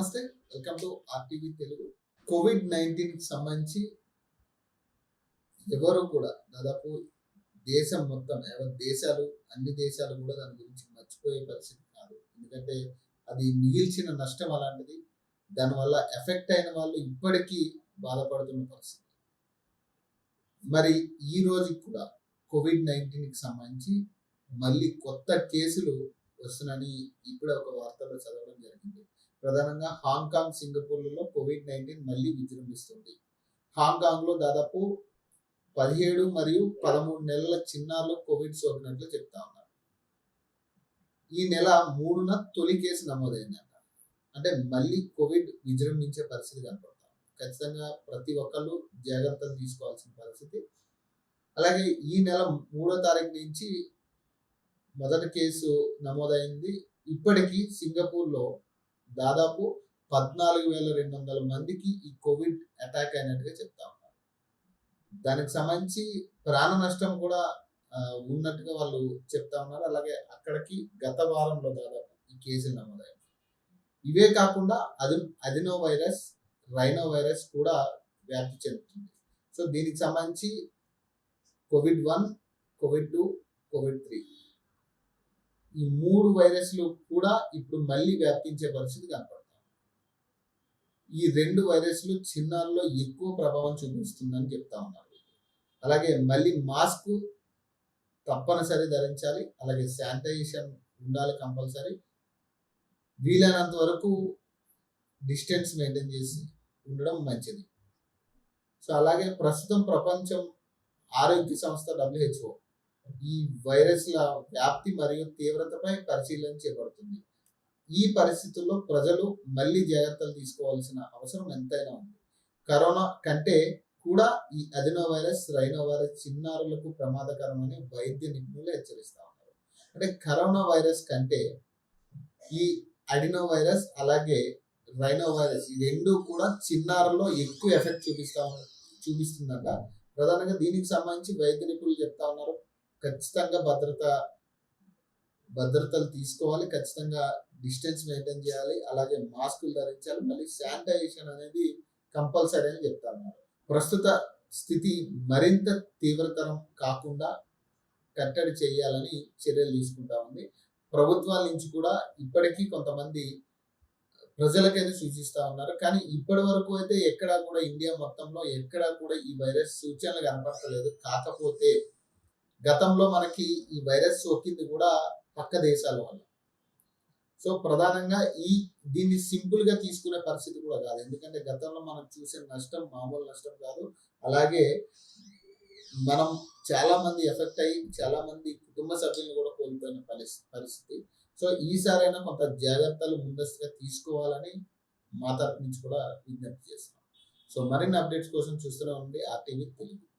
నమస్తే welcome to RTV Telugu COVID నైన్టీన్కి సంబంధించి ఎవరు కూడా దాదాపు దేశం మొత్తం యావత్ దేశాలు అన్ని దేశాలు కూడా దాని గురించి మర్చిపోయే పరిస్థితి కాదు. ఎందుకంటే అది మిగిల్చిన నష్టం అలాంటిది. దానివల్ల ఎఫెక్ట్ అయిన వాళ్ళు ఇప్పటికీ బాధపడుతున్న పరిస్థితి. మరి ఈ రోజుకి కూడా కోవిడ్ నైన్టీన్కి సంబంధించి మళ్ళీ కొత్త కేసులు వస్తున్నాయని ఇప్పుడే ఒక వార్తలో చదవడం జరిగింది. ప్రధానంగా హాంకాంగ్ సింగపూర్లలో కోవిడ్ నైన్టీన్ మళ్ళీ విజృంభిస్తుంది. హాంకాంగ్లో దాదాపు పదిహేడు మరియు పదమూడు నెలల చిన్నారులు కోవిడ్ సోకినట్లు చెప్తా ఉన్నారు. ఈ నెల మూడున తొలి కేసు నమోదైందంట. అంటే మళ్ళీ కోవిడ్ విజృంభించే పరిస్థితి కనపడతాం ఖచ్చితంగా ప్రతి ఒక్కళ్ళు జాగ్రత్తలు తీసుకోవాల్సిన పరిస్థితి. అలాగే ఈ నెల మూడో తారీఖు నుంచి మొదటి కేసు నమోదైంది. ఇప్పటికీ సింగపూర్లో దాదాపు పద్నాలుగు వేల రెండు వందల మందికి ఈ కోవిడ్ అటాక్ అయినట్టుగా చెప్తా ఉన్నారు. దానికి సంబంధించి ప్రాణ నష్టం కూడా ఉన్నట్టుగా వాళ్ళు చెప్తా ఉన్నారు. అలాగే అక్కడికి గత వారంలో దాదాపు ఈ కేసులు నమోదయ్యాయి. ఇవే కాకుండా అది అదినో వైరస్ రైనో వైరస్ కూడా వ్యాప్తి చెందుతుంది. సో దీనికి సంబంధించి COVID one COVID two COVID three ఈ మూడు వైరస్లు కూడా ఇప్పుడు మళ్ళీ వ్యాపించే పరిస్థితి కనపడుతుంది ఈ రెండు వైరస్లు చిన్నారుల్లో ఎక్కువ ప్రభావం చూపిస్తుందని చెప్తా ఉన్నారు. అలాగే మళ్ళీ మాస్క్ తప్పనిసరి ధరించాలి అలాగే శానిటైజేషన్ ఉండాలి కంపల్సరీ. వీలైనంత వరకు డిస్టెన్స్ మెయింటైన్ చేసి ఉండడం మంచిది. సో అలాగే ప్రస్తుతం ప్రపంచం ఆరోగ్య సంస్థ డబ్ల్యూహెచ్ఓ ఈ వైరస్ల వ్యాప్తి మరియు తీవ్రతపై పరిశీలన చేపడుతుంది. ఈ పరిస్థితుల్లో ప్రజలు మళ్ళీ జాగ్రత్తలు తీసుకోవాల్సిన అవసరం ఎంతైనా ఉంది. కరోనా కంటే కూడా ఈ అదినో వైరస్ రైనో వైరస్ చిన్నారులకు ప్రమాదకరమని వైద్య నిపుణులు హెచ్చరిస్తా ఉన్నారు. అంటే కరోనా వైరస్ కంటే ఈ అడినో వైరస్ అలాగే రైనో వైరస్ ఈ రెండు కూడా చిన్నారుల్లో ఎక్కువ ఎఫెక్ట్ చూపిస్తా ఉన్న- చూపిస్తుందంట. ప్రధానంగా దీనికి సంబంధించి వైద్య నిపుణులు చెప్తా ఉన్నారు. ఖచ్చితంగా భద్రత భద్రతలు తీసుకోవాలి ఖచ్చితంగా డిస్టెన్స్ మెయింటైన్ చేయాలి అలాగే మాస్కులు ధరించాలి మళ్ళీ శానిటైజేషన్ అనేది కంపల్సరీ అని చెప్తా ఉన్నారు ప్రస్తుత స్థితి మరింత తీవ్రతరం కాకుండా కట్టడి చేయాలని చర్యలు తీసుకుంటా ఉంది. ప్రభుత్వాల నుంచి కూడా ఇప్పటికీ కొంతమంది ప్రజలకైతే సూచిస్తూ ఉన్నారు. కానీ ఇప్పటి వరకు అయితే ఎక్కడా కూడా ఇండియా మొత్తంలో ఎక్కడా కూడా ఈ వైరస్ సూచనలు కనపడతలేదు. కాకపోతే గతంలో మనకి ఈ వైరస్ సోకింది కూడా పక్క దేశాల వల్ల. సో ప్రధానంగా ఈ దీన్ని సింపుల్గా తీసుకునే పరిస్థితి కూడా కాదు. ఎందుకంటే గతంలో మనం చూసే నష్టం మామూలు నష్టం కాదు. అలాగే మనం చాలా మంది ఎఫెక్ట్ అయ్యి చాలా మంది కుటుంబ సభ్యులను కూడా కోల్పోయిన పరిస్థితి పరిస్థితి. సో ఈసారైనా కొంత జాగ్రత్తలు ముందస్తుగా తీసుకోవాలని మా తరపు నుంచి కూడా విజ్ఞప్తి చేస్తున్నాం. సో మరిన్ని అప్డేట్స్ కోసం చూస్తూనే ఉండి ఆర్టీవీ తెలుగు.